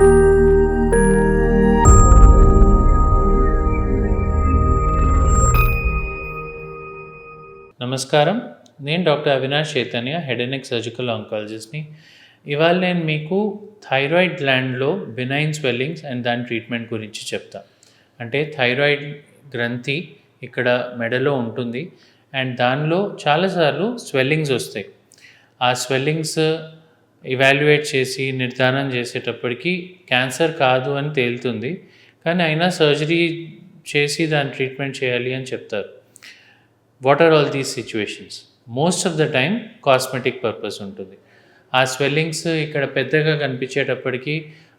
నమస్కారం. నేను doctor Avinash Chaitanya head and neck surgical ఆంకాలజిస్ట్ని. ఇవాళ నేను మీకు థైరాయిడ్ గ్లాండ్లో బినైన్ స్వెల్లింగ్స్ అండ్ దాని ట్రీట్మెంట్ గురించి చెప్తా. అంటే థైరాయిడ్ గ్రంథి ఇక్కడ మెడలో ఉంటుంది. అండ్ దానిలో చాలాసార్లు స్వెల్లింగ్స్ వస్తాయి. ఆ స్వెల్లింగ్స్ ఇవాల్యుయేట్ చేసి నిర్ధారణ చేసేటప్పటికి క్యాన్సర్ కాదు అని తేలుతుంది. కానీ అయినా సర్జరీ చేసి దాని ట్రీట్మెంట్ చేయాలి అని చెప్తారు. What are all these situations most of the time cosmetic purpose ఉంటుంది. ఆ స్వెల్లింగ్స్ ఇక్కడ పెద్దగా కనిపించేటప్పటికీ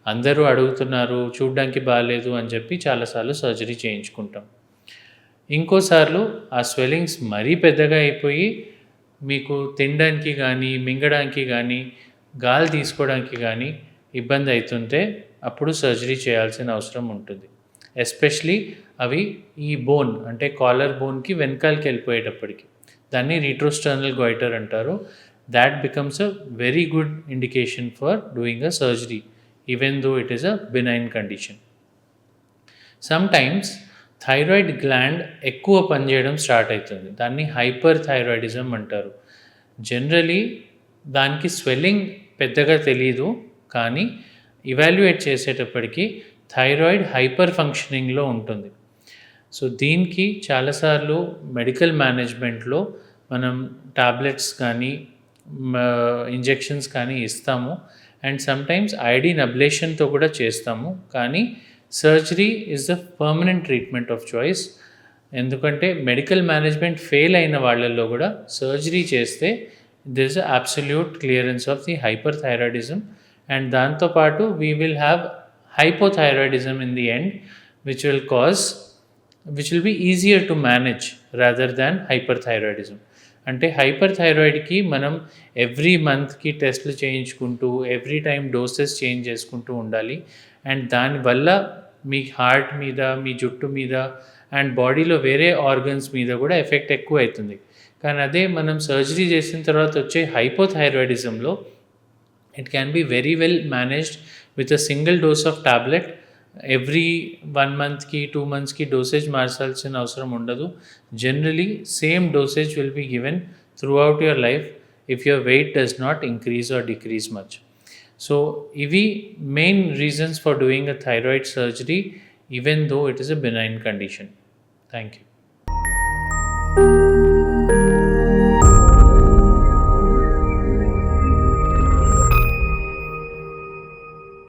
అందరూ అడుగుతున్నారు చూడడానికి బాగాలేదు అని చెప్పి చాలాసార్లు సర్జరీ చేయించుకుంటాం. ఇంకోసార్లు ఆ స్వెల్లింగ్స్ మరీ పెద్దగా అయిపోయి మీకు తినడానికి కానీ మింగడానికి కానీ గాలి తీసుకోవడానికి కానీ ఇబ్బంది అవుతుంటే అప్పుడు సర్జరీ చేయాల్సిన అవసరం ఉంటుంది. ఎస్పెషలీ అవి ఈ బోన్ అంటే కాలర్ బోన్కి వెనకాలకి వెళ్ళిపోయేటప్పటికి. దాన్ని రీట్రోస్టర్నల్ గొయిటర్ అంటారు. That becomes a very good indication for doing a surgery even though it is a benign condition sometimes thyroid gland ఎక్కువ పనిచేయడం స్టార్ట్ అవుతుంది. దాన్ని హైపర్ థైరాయిడిజం అంటారు. జనరలీ దానికి స్వెల్లింగ్ పెద్దగా తెలియదు కానీ ఇవాల్యుయేట్ చేసేటప్పటికి థైరాయిడ్ హైపర్ ఫంక్షనింగ్లో ఉంటుంది. సో దీనికి చాలాసార్లు మెడికల్ మేనేజ్మెంట్లో మనం టాబ్లెట్స్ కానీ ఇంజెక్షన్స్ కానీ ఇస్తాము. అండ్ సమ్టైమ్స్ ఐడిన్ అబ్లేషన్తో కూడా చేస్తాము. కానీ surgery is the permanent treatment of choice ఎందుకంటే మెడికల్ మేనేజ్మెంట్ ఫెయిల్ అయిన వాళ్ళల్లో కూడా సర్జరీ చేస్తే this absolute clearance of the hyper thyroidism and దాంతోపాటు we will have hypothyroidism in the end which will cause which will be easier to manage rather than hyper thyroidism అంటే hyper థైరాయిడ్కి మనం every మంత్కి టెస్ట్లు చేయించుకుంటూ every time doses change చేసుకుంటూ ఉండాలి. And దానివల్ల మీ హార్ట్ మీద మీ జుట్టు మీద అండ్ బాడీలో వేరే ఆర్గన్స్ మీద కూడా ఎఫెక్ట్ ఎక్కువ అవుతుంది. కానీ అదే మనం సర్జరీ చేసిన తర్వాత వచ్చే హైపోథైరాయిడిజంలో it can be very well managed with a single dose of tablet every one మంత్కి టూ మంత్స్కి డోసేజ్ మార్చాల్సిన అవసరం ఉండదు. Generally same dosage will be given throughout your life if your weight does not increase or decrease much so ఇవి main reasons for doing a thyroid surgery even though it is a benign condition thank you